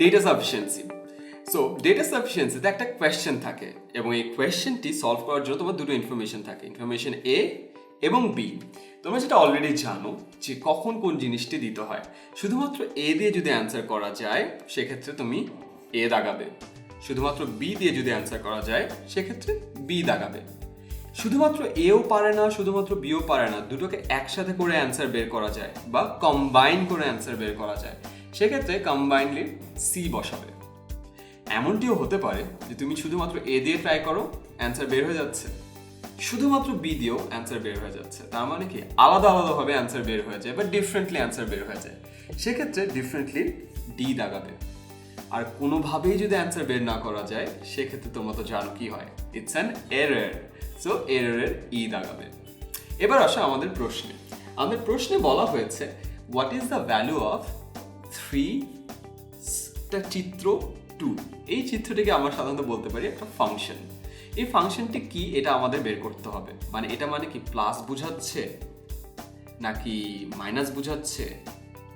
Data sufficiency so data সাফিসিয়েন্সিতে একটা question থাকে এবং এই কোয়েশ্চেনটি সলভ করার জন্য তোমার দুটো ইনফরমেশন থাকে ইনফরমেশন এ এবং বি তোমরা যেটা অলরেডি জানো যে কখন কোন জিনিসটি দিতে হয়। শুধুমাত্র এ দিয়ে যদি অ্যান্সার করা যায়, সেক্ষেত্রে তুমি এ দাগাবে। শুধুমাত্র বি দিয়ে যদি অ্যান্সার করা যায়, সেক্ষেত্রে বি দাগাবে। শুধুমাত্র এও পারে না, শুধুমাত্র বিও পারে না, দুটোকে একসাথে করে অ্যান্সার বের করা যায় বা কম্বাইন করে অ্যান্সার বের করা যায়। সেক্ষেত্রে কম্বাইনলি সি বসাবে। এমনটিও হতে পারে যে তুমি শুধুমাত্র এ দিয়ে ট্রাই করো অ্যান্সার বের হয়ে যাচ্ছে। শুধুমাত্র বি দিয়েও অ্যান্সার বের হয়ে যাচ্ছে। তার মানে কি? আলাদা আলাদাভাবে অ্যান্সার বের হয়ে যায় বা ডিফারেন্টলি অ্যান্সার বের হয়ে যায়। সেক্ষেত্রে ডিফারেন্টলি ডি দাগাবে। আর কোনোভাবেই যদি অ্যান্সার বের না করা যায়, সেক্ষেত্রে তোমরা তো জানো কি হয়? ইটস অ্যান এরর সো এররের ই দাগাবে। এবার আসো আমাদের প্রশ্নে। আমাদের প্রশ্নে বলা হয়েছে what is the value of three চিত্র টু এই চিত্রটিকে আমরা সাধারণত বলতে পারি একটা ফাংশন এই ফাংশনটি কি? এটা আমাদের বের করতে হবে। মানে এটা মানে কি প্লাস বোঝাচ্ছে? নাকি মাইনাস বোঝাচ্ছে?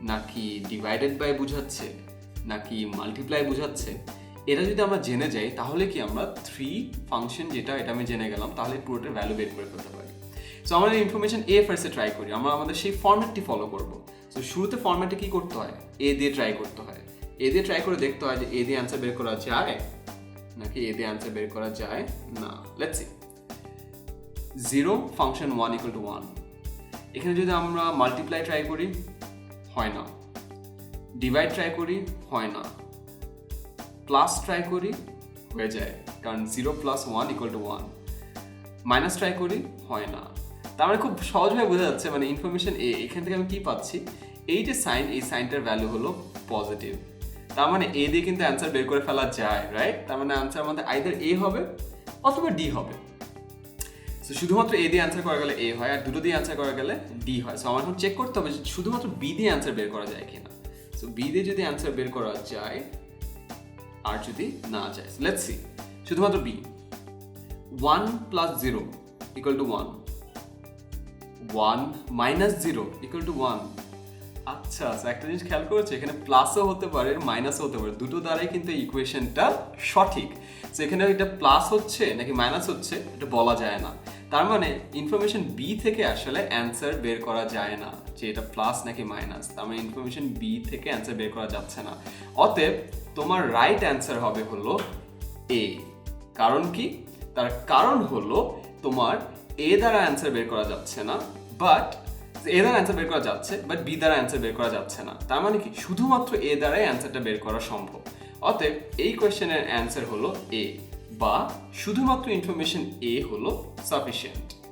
নাকি ডিভাইডেড বাই বোঝাচ্ছে? নাকি মাল্টিপ্লাই বোঝাচ্ছে, এটা যদি আমরা জেনে যাই, তাহলে কি আমরা থ্রি ফাংশন যেটা, এটা আমি জেনে গেলাম, তাহলে পুরোটার ভ্যালু বের করে ফেলতে পারি। সো আমাদের ইনফরমেশন এ ফার্স্টে ট্রাই করি, আমরা আমাদের সেই ফর্ম্যাটটি ফলো করব। সো শুরুতে ফর্ম্যাটে কি করতে হয়? এ দিয়ে ট্রাই করতে হয়। এ দিয়ে ট্রাই করে দেখতে হয় যে এ দিয়ে অ্যান্সার বের করা যায় নাকি এ দিয়ে অ্যান্সার বের করা যায় না। Let's see zero function one equal to one এখানে যদি আমরা মাল্টিপ্লাই ট্রাই করি, হয় না। ডিভাইড ট্রাই করি, হয় না। প্লাস ট্রাই করি, হয়ে যায়। কারণ zero plus one equal to one minus try করি, হয় না। তার মানে খুব সহজভাবে বোঝা যাচ্ছে মানে ইনফরমেশন এ এখান থেকে আমি কি পাচ্ছি? এই যে সাইন এই সাইনটার ভ্যালু হলো পজিটিভ তার মানে এ দিয়ে কিন্তু অ্যান্সার বের করে ফেলা যায় রাইট তার মানে অ্যান্সার আমাদের আইদার এ হবে অথবা ডি হবে। সো শুধুমাত্র এ দিয়ে অ্যান্সার করা গেলে এ হয়, আর দুটো দিয়ে অ্যান্সার করা গেলে ডি হয়। সো আমার চেক করতে হবে যে শুধুমাত্র বি দিয়ে অ্যান্সার বের করা যায় কিনা। সো বি দিয়ে যদি অ্যান্সার বের করা যায়, আর যদি না যায় লেটস সি শুধুমাত্র B one plus zero equal to one one minus zero equal to one আচ্ছা একটা জিনিস খেয়াল করেছে? এখানে প্লাসও হতে পারে মাইনাসও হতে পারে। দুটো দ্বারাই কিন্তু ইকুয়েশনটা সঠিক। তো এখানে এটা প্লাস হচ্ছে নাকি মাইনাস হচ্ছে, এটা বলা যায় না। তার মানে ইনফরমেশন বি থেকে আসলে অ্যান্সার বের করা যায় না, যে এটা প্লাস নাকি মাইনাস তার মানে ইনফরমেশন বি থেকে অ্যান্সার বের করা যাচ্ছে না। অতএব তোমার রাইট অ্যান্সার হবে হলো এ কারণ কি? তার কারণ হলো তোমার এ দ্বারা অ্যান্সার বের করা যাচ্ছে না বাট এ দ্বারা অ্যান্সার বের করা যাচ্ছে বাট বি দ্বারা অ্যান্সার বের করা যাচ্ছে না। তার মানে কি? শুধুমাত্র এ দ্বারাই অ্যান্সারটা বের করা সম্ভব। অতএব এই কোয়েশ্চেনের অ্যান্সার হলো এ বা শুধুমাত্র ইনফরমেশন এ হলো সাফিসিয়েন্ট